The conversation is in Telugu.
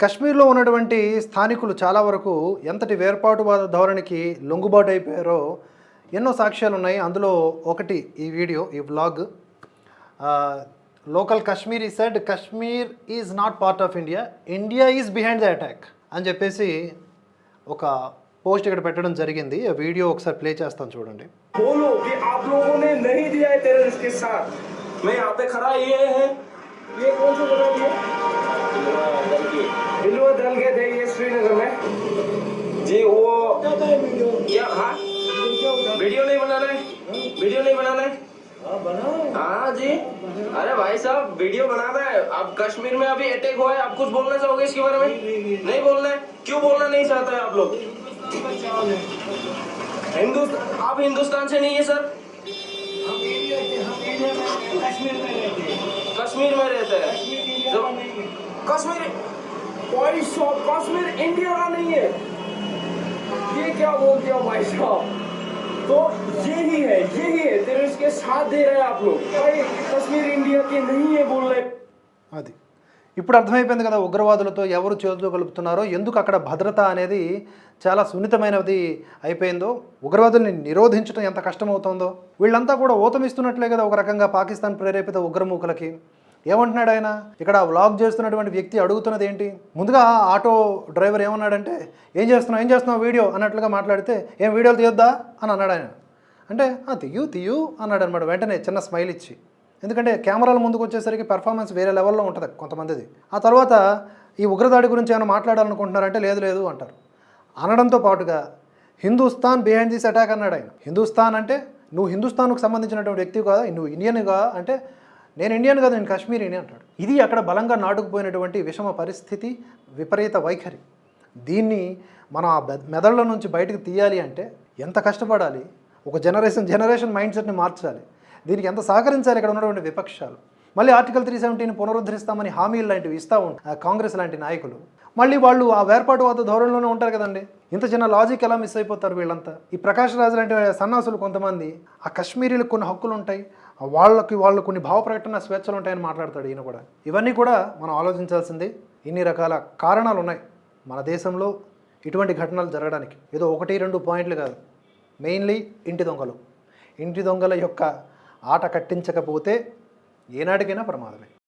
కశ్మీర్లో ఉన్నటువంటి స్థానికులు చాలా వరకు ఎంతటి వేర్పాటువాద ధోరణికి లొంగుబాటు అయిపోయారో ఎన్నో సాక్ష్యాలు ఉన్నాయి అందులో ఒకటి ఈ వీడియో ఈ వ్లాగ్ లోకల్ కశ్మీర్ ఈ said Kashmir is not part of India India is behind the attack అని చెప్పేసి ఒక పోస్ట్ ఇక్కడ పెట్టడం జరిగింది ఆ వీడియో ఒకసారి ప్లే చేస్తాను చూడండి बोलो कि आप लोगों ने नहीं दिया है टेररिस्ट के साथ मैं यहाँ पे खड़ा ये है ये कौन सा जगह ये हाँ। वीडियो नहीं बनाना है। वीडियो नहीं बनाना है। हाँ जी। अरे भाई साहब वीडियो बनाना है। अब कश्मीर में अभी अटैक हुआ है आप कुछ बोलना चाहोगे इसके बारे में? नहीं बोलना है? क्यों बोलना नहीं चाहते हैं आप लोग? हिंदुस्तान आप हिंदुस्तान से नहीं है सर? कश्मीर में रहते हैं। कश्मीर साहब कश्मीर इंडिया का नहीं है। क्या बोल दिया भाई साहब तो यही है यही है तेरे इसके साथ दे रहे हैं आप लोग भाई कश्मीर इंडिया के नहीं है बोल रहे అది ఇప్పుడు అర్థమైపోయింది కదా ఉగ్రవాదులతో ఎవరు చేతులు కలుపుతున్నారో ఎందుకు అక్కడ భద్రత అనేది చాలా సున్నితమైనది అయిపోయిందో ఉగ్రవాదుల్ని నిరోధించడం ఎంత కష్టమవుతుందో వీళ్ళంతా కూడా ఓతమిస్తున్నట్లే కదా ఒక రకంగా పాకిస్తాన్ ప్రేరేపిత ఉగ్రమూకలకి ఏమంటున్నాడు ఆయన? ఇక్కడ వ్లాగ్ చేస్తున్నటువంటి వ్యక్తి అడుగుతున్నది ఏంటి? ముందుగా ఆ ఆటో డ్రైవర్ ఏమన్నాడంటే ఏం చేస్తున్నావు? ఏం చేస్తున్నావు? వీడియో అన్నట్లుగా మాట్లాడితే ఏం వీడియోలు తీయొద్దా? అని అన్నాడు ఆయన. అంటే "ఆ, తీయు తీయు అన్నాడు అనమాట. వెంటనే చిన్న స్మైల్ ఇచ్చి. ఎందుకంటే కెమెరాల ముందుకు వచ్చేసరికి పెర్ఫార్మెన్స్ వేరే లెవెల్లో ఉంటుంది కొంతమందిది. ఆ తర్వాత ఈ ఉగ్రదాడి గురించి ఏమైనా మాట్లాడాలనుకుంటున్నారంటే లేదు లేదు అంటారు. అనడంతో పాటుగా హిందుస్థాన్ బిహైండ్ దిస్ అటాక్ అన్నాడు ఆయన. హిందుస్థాన్ అంటే నువ్వు హిందుస్థాన్కు సంబంధించినటువంటి వ్యక్తి కాదా నువ్వు ఇండియన్గా అంటే నేను ఇండియన్ కాదు నేను కాశ్మీరీని అంటాడు. ఇది అక్కడ బలంగా నాటుకుపోయినటువంటి విషమ పరిస్థితి విపరీత వైఖరి. దీన్ని మనం ఆ మెదళ్ళ నుంచి బయటకు తీయాలి అంటే ఎంత కష్టపడాలి? ఒక జనరేషన్ జనరేషన్ మైండ్ సెట్ని మార్చాలి. దీనికి ఎంత సహకరించాలి ఇక్కడ ఉన్నటువంటి విపక్షాలు? మళ్ళీ ఆర్టికల్ త్రీ సెవెంటీని పునరుద్ధరిస్తామని హామీలు లాంటివి ఇస్తూ ఉంటారు కాంగ్రెస్ లాంటి నాయకులు. మళ్ళీ వాళ్ళు ఆ వేర్పాటువాద ధోరణిలోనే ఉంటారు కదండి. ఇంత చిన్న లాజిక్ ఎలా మిస్ అయిపోతారు వీళ్ళంతా? ఈ ప్రకాష్ రాజు లాంటి సన్నాసులు కొంతమంది ఆ కశ్మీరీలకు కొన్ని హక్కులు ఉంటాయి వాళ్ళకి వాళ్ళు కొన్ని భావ ప్రకటన స్వేచ్ఛలు ఉంటాయని మాట్లాడతాడు ఈయన కూడా. ఇవన్నీ కూడా మనం ఆలోచించాల్సింది ఇన్ని రకాల కారణాలు ఉన్నాయి మన దేశంలో ఇటువంటి ఘటనలు జరగడానికి. ఏదో ఒకటి రెండు పాయింట్లు కాదు. మెయిన్లీ ఇంటి దొంగలు. ఇంటి దొంగల యొక్క ఆట కట్టించకపోతే ఏనాటికైనా ప్రమాదమే.